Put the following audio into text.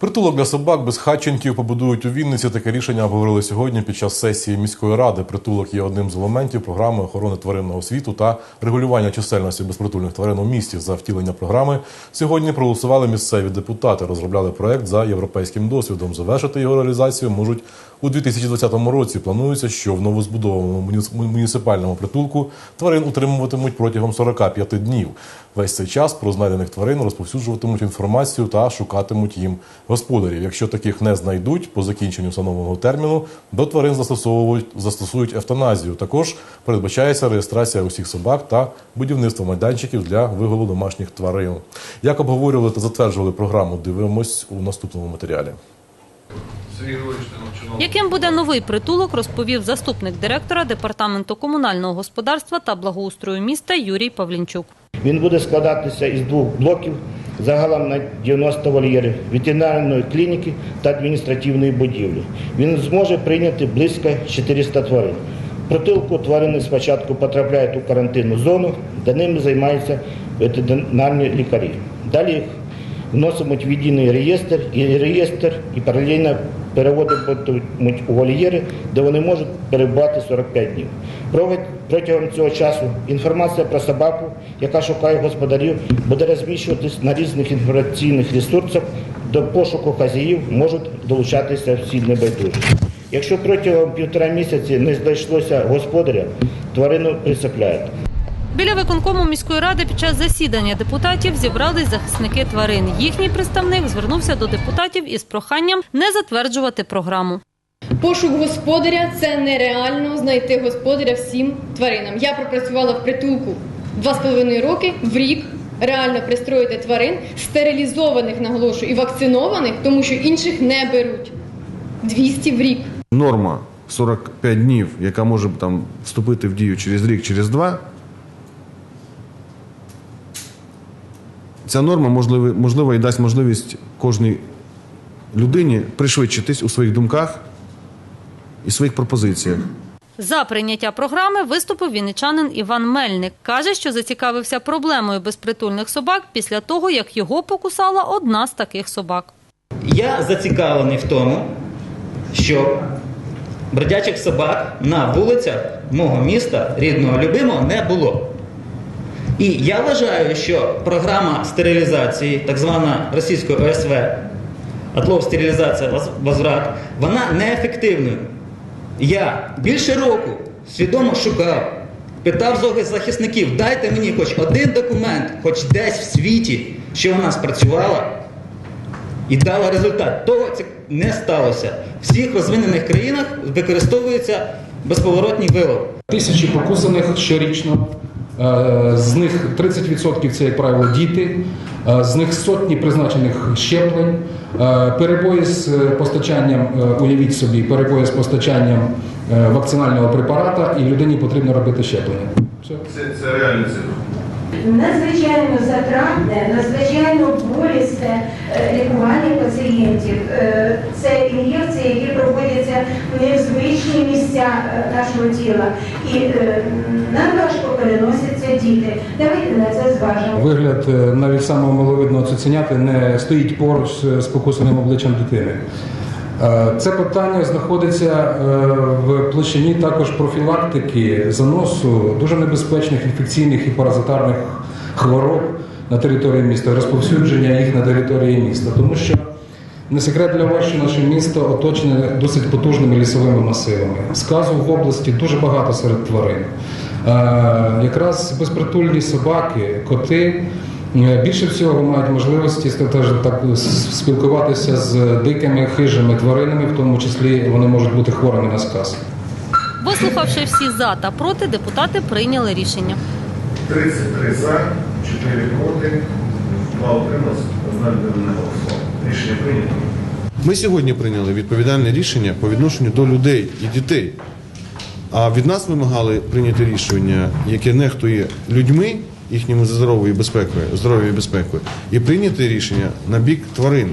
Притулок для собак без хатченків побудують у Вінниці. Таке рішення обговорили сьогодні під час сесії міської ради. Притулок є одним з елементів програми охорони тваринного світу та регулювання чисельності безпритульних тварин у місті. За втілення програми сьогодні проголосували місцеві депутати. Розробляли проект за європейським досвідом. Завершити його реалізацію можуть у 2020 році. Планується, що в новозбудованому муніц- муніципальному притулку тварин утримуватимуть протягом 45 днів. Весь цей час про знайдених тварин розповсюджуватимуть інформацію та шукатимуть їм господарів. Якщо таких не знайдуть по закінченню встановленого терміну, до тварин застосовують застосують евтаназію. Також передбачається реєстрація усіх собак та будівництво майданчиків для виголу домашніх тварин. Як обговорювали та затверджували програму, дивимось у наступному матеріалі. Яким буде новий притулок, розповів заступник директора департаменту комунального господарства та благоустрою міста Юрій Павлінчук. Він буде складатися із двох блоків загалом на 90 вольєрів, ветеринарної клініки та адміністративної будівлі. Він зможе прийняти близько 400 тварин. Протилку тварини спочатку потрапляють у карантинну зону, де ними займаються ветеринарні лікарі. Далі їх вносимуть в єдиний реєстр і реєстр і паралельно переводитимуть у вольєри, де вони можуть перебувати 45 днів. Протягом цього часу інформація про собаку, яка шукає господарів, буде розміщуватись на різних інформаційних ресурсах. До пошуку хазяїв можуть долучатися всі небайдужі. Якщо протягом півтора місяці не знайшлося господаря, тварину присипляють. Біля виконкому міської ради під час засідання депутатів зібрались захисники тварин. Їхній представник звернувся до депутатів із проханням не затверджувати програму. Пошук господаря це нереально знайти господаря всім тваринам. Я пропрацювала в притулку два з половиною роки в рік. Реально пристроїти тварин, стерилізованих, наголошую, і вакцинованих, тому що інших не беруть. 200 в рік. норма 45 днів, яка може там вступити в дію через рік, через два. Ця норма можливо, можливо і дасть можливість кожній людині пришвидшитись у своїх думках і своїх пропозиціях. За прийняття програми виступив вінничанин Іван Мельник. Каже, що зацікавився проблемою безпритульних собак після того, як його покусала одна з таких собак. Я зацікавлений в тому, що бродячих собак на вулицях мого міста, рідного любимого, не було. І я вважаю, що програма стерилізації, так звана російською ОСВ, отлов стерилізація возврат, вона неефективною. Я більше року свідомо шукав, питав зоозахисників, дайте мені хоч один документ, хоч десь в світі, що вона спрацювала і дала результат. Того це не сталося. В всіх розвинених країнах використовується безповоротній вилов. Тисячі покусаних щорічно. Е, З них 30% це, як правило, діти, Е, з них сотні призначених щеплень, Е, перебої з постачанням, уявіть собі, перебої з постачанням вакцинального препарата, і людині потрібно робити щеплення. Все. Це, це реальні цифри. Надзвичайно затратне, незвичні е, нашого тіла. І е, нам важко переносяться діти. Давайте на це зважимо. Вигляд е, навіть самого маловидного цуценяти не стоїть поруч з покусаним обличчям дитини. Це питання знаходиться в площині також профілактики заносу дуже небезпечних інфекційних і паразитарних хвороб на території міста, розповсюдження їх на території міста. Тому що не секрет для вас, що наше місто оточене досить потужними лісовими масивами. Сказу в області дуже багато серед тварин. Е, Якраз безпритульні собаки, коти е, більше всього мають можливості так спілкуватися з дикими хижими тваринами, в тому числі вони можуть бути хворими на сказ. Вислухавши всі за та проти, депутати прийняли рішення. 33 за, 4 проти, 2 утрималися, одна людина не голосувала. Рішення прийнято. Ми сьогодні прийняли відповідальне рішення по відношенню до людей і дітей. А від нас вимагали прийняти рішення, яке нехтує людьми, їхніми здоровою безпекою, здоров'ю і безпекою, і прийняти рішення на бік тварин.